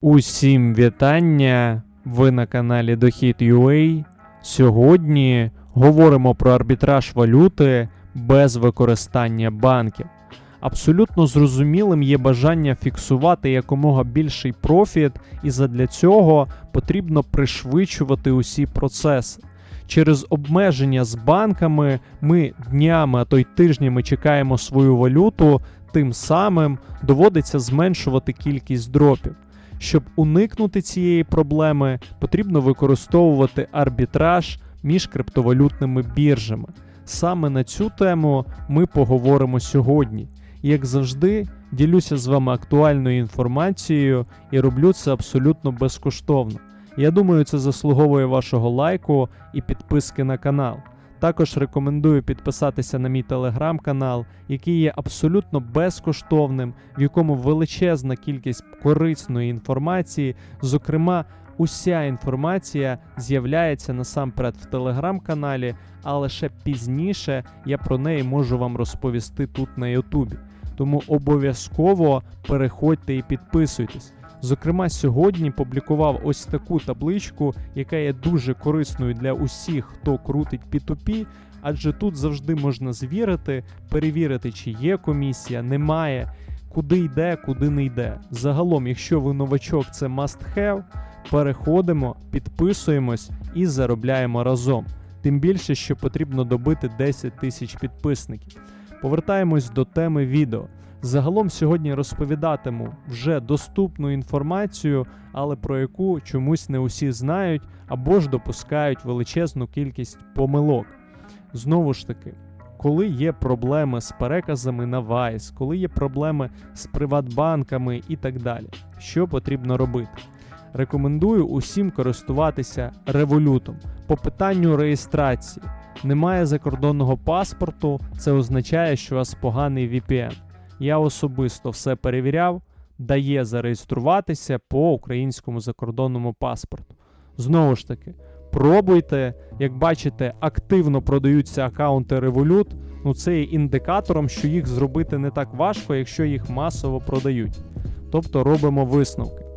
Усім вітання! Ви на каналі Дохід.ua. Сьогодні говоримо про арбітраж валюти без використання банків. Абсолютно зрозумілим є бажання фіксувати якомога більший профіт, і задля цього потрібно пришвидшувати усі процеси. Через обмеження з банками ми днями, а то й тижнями чекаємо свою валюту, тим самим доводиться зменшувати кількість дропів. Щоб уникнути цієї проблеми, потрібно використовувати арбітраж між криптовалютними біржами. Саме на цю тему ми поговоримо сьогодні. Як завжди, ділюся з вами актуальною інформацією і роблю це абсолютно безкоштовно. Я думаю, це заслуговує вашого лайку і підписки на канал. Також рекомендую підписатися на мій телеграм-канал, який є абсолютно безкоштовним, в якому величезна кількість корисної інформації. Зокрема, уся інформація з'являється насамперед в телеграм-каналі, а лише пізніше я про неї можу вам розповісти тут на Ютубі. Тому обов'язково переходьте і підписуйтесь. Зокрема, сьогодні публікував ось таку табличку, яка є дуже корисною для усіх, хто крутить P2P, адже тут завжди можна звірити, перевірити, чи є комісія, немає, куди йде, куди не йде. Загалом, якщо ви новачок, це must have, переходимо, підписуємось і заробляємо разом. Тим більше, що потрібно добити 10 тисяч підписників. Повертаємось до теми відео. Загалом сьогодні розповідатиму вже доступну інформацію, але про яку чомусь не усі знають або ж допускають величезну кількість помилок. Знову ж таки, коли є проблеми з переказами на Vice, коли є проблеми з приватбанками і так далі, що потрібно робити? Рекомендую усім користуватися револютом по питанню реєстрації. Немає закордонного паспорту, це означає, що у вас поганий VPN. Я особисто все перевіряв, дає зареєструватися по українському закордонному паспорту. Знову ж таки, пробуйте, як бачите, активно продаються аккаунти Revolut. Ну це є індикатором, що їх зробити не так важко, якщо їх масово продають. Тобто робимо висновки.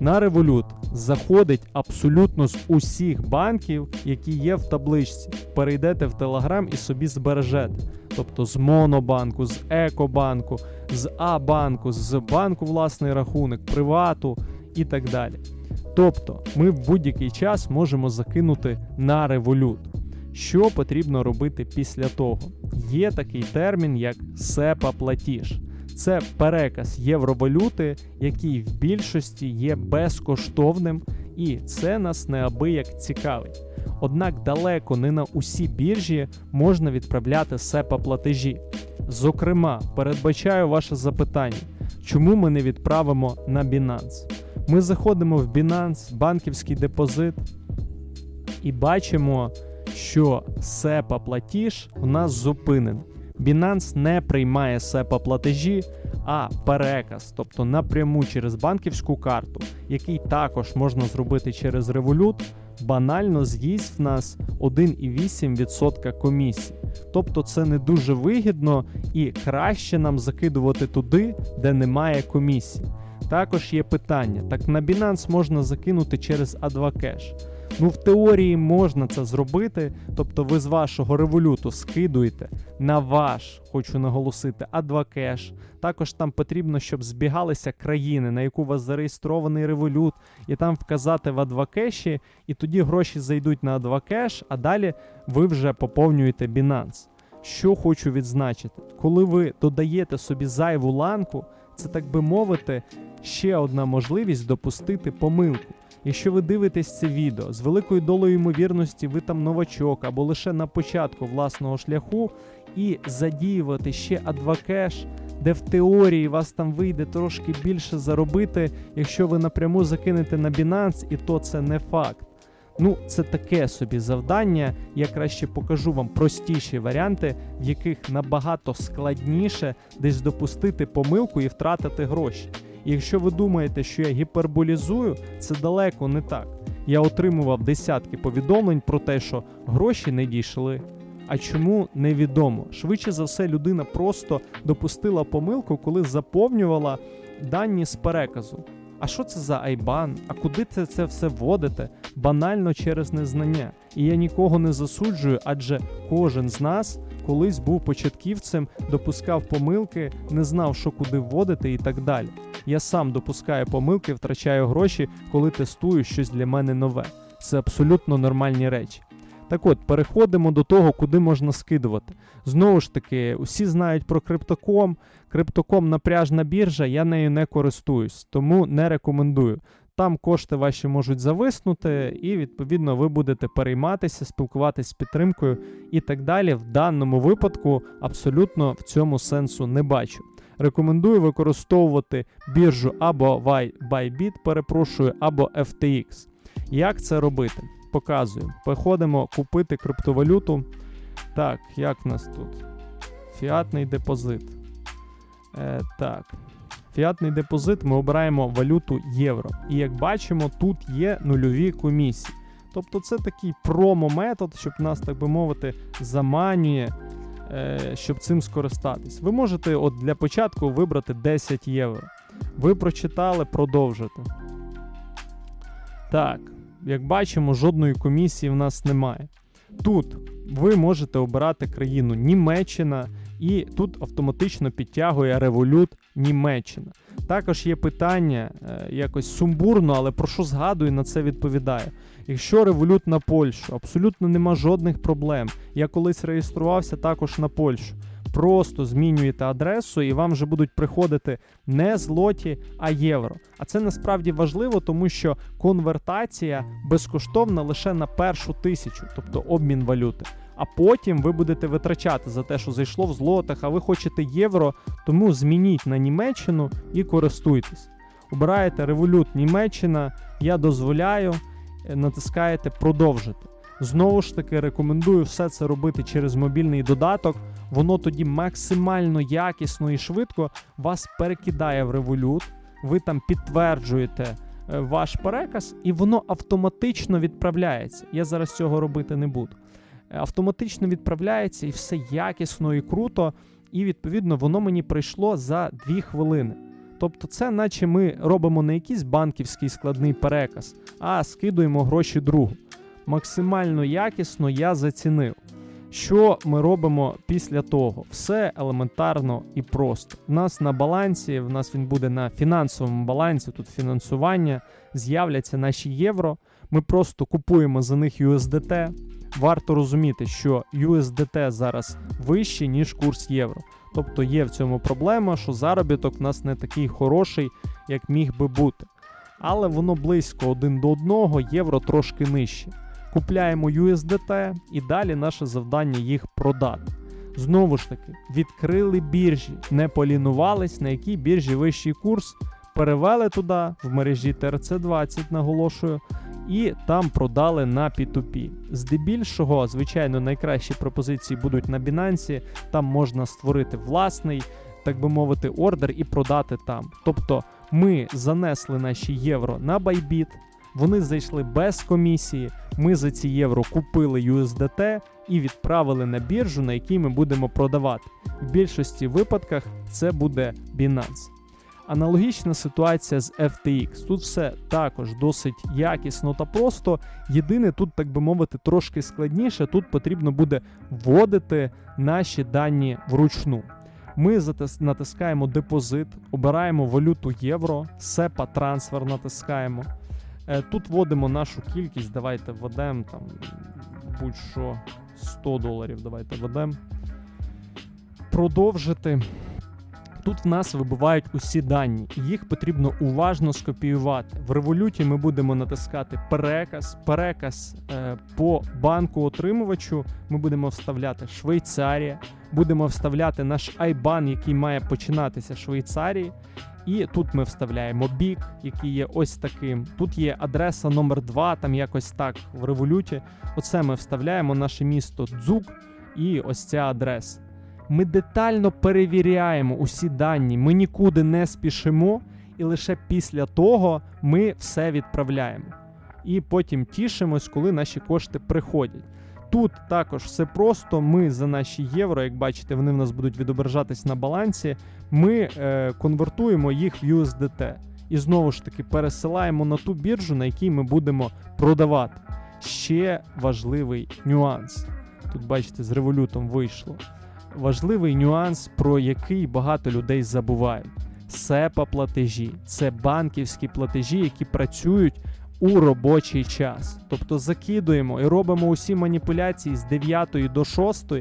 На Revolut заходить абсолютно з усіх банків, які є в табличці. Перейдете в Telegram і собі збережете. Тобто з Монобанку, з Екобанку, з А-банку, з банку власний рахунок, привату і так далі. Тобто ми в будь-який час можемо закинути на Revolut. Що потрібно робити після того? Є такий термін, як SEPA платіж. Це переказ євровалюти, який в більшості є безкоштовним, і це нас неабияк цікавить. Однак далеко не на усі біржі можна відправляти SEPA платежі. Зокрема, передбачаю ваше запитання, чому ми не відправимо на Binance? Ми заходимо в Binance, банківський депозит, і бачимо, що SEPA платіж у нас зупинений. Binance не приймає SEPA платежі, а переказ, тобто напряму через банківську карту, який також можна зробити через Revolut, банально з'їсть в нас 1,8% комісії. Тобто це не дуже вигідно і краще нам закидувати туди, де немає комісії. Також є питання: так на Binance можна закинути через A2Cash. Ну, в теорії можна це зробити, тобто ви з вашого революту скидуєте на ваш, хочу наголосити, А2Кеш. Також там потрібно, щоб збігалися країни, на яку у вас зареєстрований револют, і там вказати в А2Кеші, і тоді гроші зайдуть на А2Кеш, а далі ви вже поповнюєте Binance. Що хочу відзначити, коли ви додаєте собі зайву ланку, це так би мовити, ще одна можливість допустити помилку. Якщо ви дивитесь це відео з великою долею ймовірності, ви там новачок або лише на початку власного шляху, і задіювати ще адвокеш, де в теорії вас там вийде трошки більше заробити, якщо ви напряму закинете на Binance, і то це не факт. Ну, це таке собі завдання. Я краще покажу вам простіші варіанти, в яких набагато складніше десь допустити помилку і втратити гроші. Якщо ви думаєте, що я гіперболізую, це далеко не так. Я отримував десятки повідомлень про те, що гроші не дійшли. А чому невідомо? Швидше за все, людина просто допустила помилку, коли заповнювала дані з переказу. А що це за айбан? А куди це, це все вводите? Банально через незнання. І я нікого не засуджую, адже кожен з нас колись був початківцем, допускав помилки, не знав, що куди вводити і так далі. Я сам допускаю помилки, втрачаю гроші, коли тестую щось для мене нове. Це абсолютно нормальні речі. Так от, переходимо до того, куди можна скидувати. Знову ж таки, усі знають про криптоком. Криптоком напряжна біржа, я нею не користуюсь, тому не рекомендую. Там кошти ваші можуть зависнути, і відповідно ви будете перейматися, спілкуватися з підтримкою і так далі. В даному випадку абсолютно в цьому сенсу не бачу. Рекомендую використовувати біржу або Bybit, перепрошую, або FTX. Як це робити? Показую. Переходимо купити криптовалюту. Так, як в нас тут? Фіатний депозит. Е, так. Фіатний депозит ми обираємо валюту євро. І як бачимо, тут є нульові комісії. Тобто це такий промо-метод, щоб нас, так би мовити, заманює, щоб цим скористатись. Ви можете от для початку вибрати 10 євро. Ви прочитали, продовжити. Так, як бачимо, жодної комісії в нас немає. Тут ви можете обирати країну Німеччина, і тут автоматично підтягує Revolut Німеччина. Також є питання е, якось сумбурно, але про що згадую, на це відповідаю. Якщо Revolut на Польщу, абсолютно нема жодних проблем. Я колись реєструвався також на Польщу. Просто змінюєте адресу, і вам вже будуть приходити не злоті, а євро. А це насправді важливо, тому що конвертація безкоштовна лише на першу тисячу, тобто обмін валюти. А потім ви будете витрачати за те, що зайшло в злотах, а ви хочете євро, тому змініть на Німеччину і користуйтесь. Обираєте Revolut Німеччина, я дозволяю, натискаєте продовжити. Знову ж таки, рекомендую все це робити через мобільний додаток. Воно тоді максимально якісно і швидко вас перекидає в Revolut, ви там підтверджуєте е, ваш переказ, і воно автоматично відправляється. Я зараз цього робити не буду. Е, Автоматично відправляється і все якісно і круто, і відповідно воно мені прийшло за 2 хвилини. Тобто, це наче ми робимо не якийсь банківський складний переказ, а скидуємо гроші другу. Максимально якісно я зацінив. Що ми робимо після того? Все елементарно і просто. У нас на балансі, в нас він буде на фінансовому балансі, тут фінансування, з'являться наші євро. Ми просто купуємо за них USDT. Варто розуміти, що USDT зараз вищий, ніж курс євро. Тобто є в цьому проблема, що заробіток в нас не такий хороший, як міг би бути. Але воно близько один до одного, євро трошки нижче. Купляємо USDT і далі наше завдання їх продати. Знову ж таки, відкрили біржі, не полінувались, на якій біржі вищий курс, перевели туди в мережі TRC20, наголошую, і там продали на P2P. Здебільшого, звичайно, найкращі пропозиції будуть на Binance, там можна створити власний, так би мовити, ордер і продати там. Тобто ми занесли наші євро на Bybit, вони зайшли без комісії. Ми за ці євро купили USDT і відправили на біржу, на якій ми будемо продавати. В більшості випадках це буде Binance. Аналогічна ситуація з FTX. Тут все також досить якісно та просто. Єдине, тут, так би мовити, трошки складніше. Тут потрібно буде вводити наші дані вручну. Ми натискаємо депозит, обираємо валюту євро, SEPA трансфер натискаємо. Е, Тут вводимо нашу кількість, давайте введемо там будь-що 100 доларів. Давайте введемо. Продовжити. Тут в нас вибувають усі дані, і їх потрібно уважно скопіювати. В революті ми будемо натискати переказ, переказ е, по банку отримувачу. Ми будемо вставляти Швейцарія, будемо вставляти наш IBAN, який має починатися Швейцарії. І тут ми вставляємо бік, який є ось таким. Тут є адреса номер 2 там якось так в революті. Оце ми вставляємо наше місто Дзук і ось ця адреса. Ми детально перевіряємо усі дані, ми нікуди не спішимо, і лише після того ми все відправляємо. І потім тішимось, коли наші кошти приходять. Тут також все просто. Ми за наші євро, як бачите, вони в нас будуть відображатись на балансі. Ми е, конвертуємо їх в USDT. і знову ж таки пересилаємо на ту біржу, на якій ми будемо продавати. Ще важливий нюанс. Тут, бачите, з револютом вийшло. Важливий нюанс, про який багато людей забувають. СЕПА платежі це банківські платежі, які працюють у робочий час. Тобто закидуємо і робимо усі маніпуляції з 9 до 6.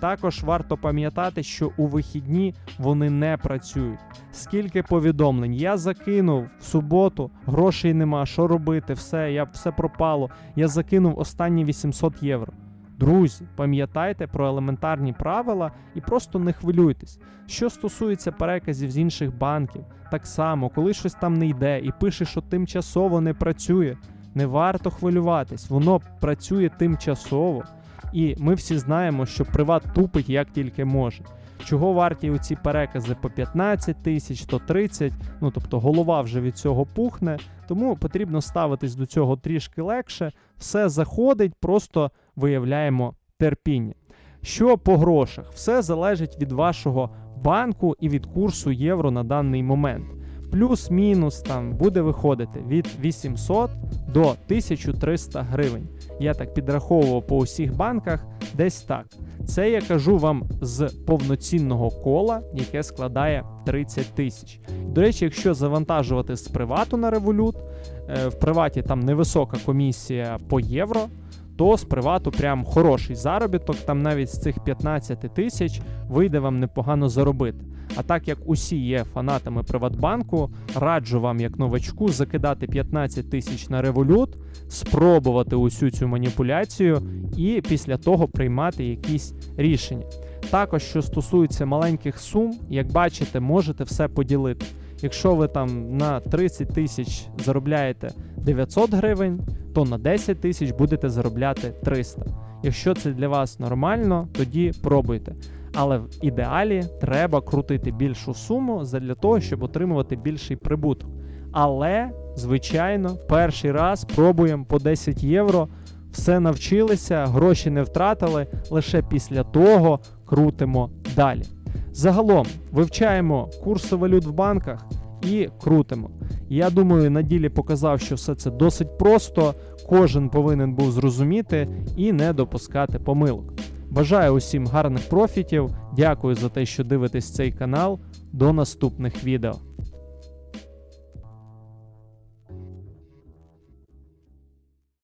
Також варто пам'ятати, що у вихідні вони не працюють. Скільки повідомлень? Я закинув в суботу, грошей нема, що робити, все, я все пропало. Я закинув останні 800 євро. Друзі, пам'ятайте про елементарні правила і просто не хвилюйтесь. Що стосується переказів з інших банків, так само, коли щось там не йде і пише, що тимчасово не працює, не варто хвилюватись, воно працює тимчасово. І ми всі знаємо, що приват тупить як тільки може. Чого варті оці перекази по 15 тисяч, то 30, ну тобто голова вже від цього пухне, тому потрібно ставитись до цього трішки легше. Все заходить, просто виявляємо терпіння. Що по грошах? Все залежить від вашого банку і від курсу євро на даний момент. Плюс-мінус там буде виходити від 800 до 1300 гривень. Я так підраховував по усіх банках десь так. Це я кажу вам з повноцінного кола, яке складає 30 тисяч. До речі, якщо завантажувати з привату на револют, в приваті там невисока комісія по євро, то з привату прям хороший заробіток. Там навіть з цих 15 тисяч вийде вам непогано заробити. А так як усі є фанатами Приватбанку, раджу вам, як новачку, закидати 15 тисяч на револют, спробувати усю цю маніпуляцію і після того приймати якісь рішення. Також, що стосується маленьких сум, як бачите, можете все поділити. Якщо ви там на 30 тисяч заробляєте 900 гривень, то на 10 тисяч будете заробляти 300. Якщо це для вас нормально, тоді пробуйте. Але в ідеалі треба крутити більшу суму для того, щоб отримувати більший прибуток. Але, звичайно, перший раз пробуємо по 10 євро, все навчилися, гроші не втратили, лише після того крутимо далі. Загалом вивчаємо курси валют в банках і крутимо. Я думаю, на ділі показав, що все це досить просто. Кожен повинен був зрозуміти і не допускати помилок. Бажаю усім гарних профітів. Дякую за те, що дивитесь цей канал. До наступних відео.